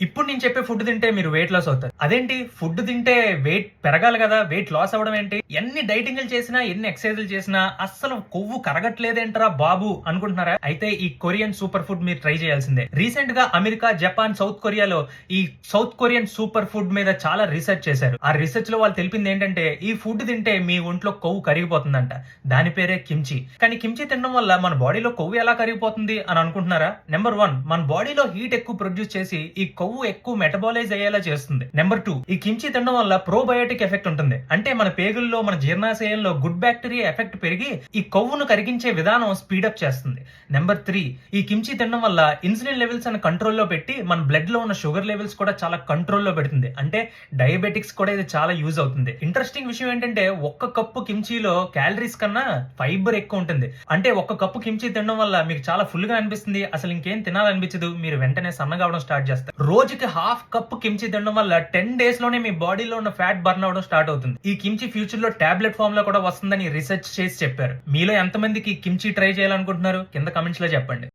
ఇప్పుడు నేను చెప్పే ఫుడ్ తింటే మీరు వెయిట్ లాస్ అవుతారు. అదేంటి? ఫుడ్ తింటే వెయిట్ పెరగాలి కదా? వెయిట్ లాస్ అవ్వడం ఏంటి? ఎన్ని డైటింగ్లు చేసినా ఎన్ని ఎక్సర్సైజ్లు చేసినా అస్సలు కొవ్వు కరగట్లేదేంటరా బాబు అనుకుంటున్నారా? అయితే ఈ కొరియన్ సూపర్ ఫుడ్ మీరు ట్రై చేయాల్సిందే. రీసెంట్గా అమెరికా జపాన్ సౌత్ కొరియాలో ఈ సౌత్ కొరియన్ సూపర్ ఫుడ్ మీద చాలా రీసెర్చ్ చేశారు. ఆ రీసెర్చ్లో వాళ్ళు తెలిపింది ఏంటంటే ఈ ఫుడ్ తింటే మీ ఒంట్లో కొవ్వు కరిగిపోతుందంట. దాని పేరే కిమ్చి కానీ కిమ్చి తినడం వల్ల మన బాడీలో కొవ్వు ఎలా కరిగిపోతుంది అని అనుకుంటున్నారా? నెంబర్ వన్ మన బాడీలో హీట్ ఎక్కువ ప్రొడ్యూస్ చేసి ఈ కొవ్వు కొవ్వు ఎక్కువ మెటబాలైజ్ అయ్యేలా చేస్తుంది. నెంబర్ టూ ఈ కిమ్చి తినడం వల్ల ప్రోబయోటిక్ ఎఫెక్ట్ ఉంటుంది. అంటే మన పేగుల్లో మన జీర్ణాశయంలో గుడ్ బ్యాక్టీరియా ఎఫెక్ట్ పెరిగి ఈ కొవ్వును కరిగించే విధానం స్పీడప్ చేస్తుంది. నెంబర్ త్రీ ఈ కిమ్చి తినడం వల్ల ఇన్సులిన్ లెవెల్స్ అని కంట్రోల్లో పెట్టి మన బ్లడ్లో ఉన్న షుగర్ లెవెల్స్ కూడా చాలా కంట్రోల్లో పెడుతుంది. అంటే డయాబెటిక్స్ కూడా ఇది చాలా యూజ్ అవుతుంది. ఇంట్రెస్టింగ్ విషయం ఏంటంటే ఒక్క కప్పు కిమ్చీలో క్యాలరీస్ కన్నా ఫైబర్ ఎక్కువ ఉంటుంది. అంటే ఒక్క కప్పు కిమ్చీ తినడం వల్ల మీకు చాలా ఫుల్గా అనిపిస్తుంది. అసలు ఇంకేం తినాలనిపించదు. మీరు వెంటనే సన్నగా అవడం స్టార్ట్ చేస్తారు. రోజుకి హాఫ్ కప్ కిమ్చి తినడం వల్ల టెన్ డేస్లోనే మీ బాడీలో ఉన్న ఫ్యాట్ బర్న్ అవడం స్టార్ట్ అవుతుంది. ఈ కిమ్చి ఫ్యూచర్లో టాబ్లెట్ ఫామ్లో కూడా వస్తుందని రీసెర్చ్ చేసి చెప్పారు. మీలో ఎంతమందికి కిమ్చి ట్రై చేయాలనుకుంటున్నారు? కింద కమెంట్స్లో చెప్పండి.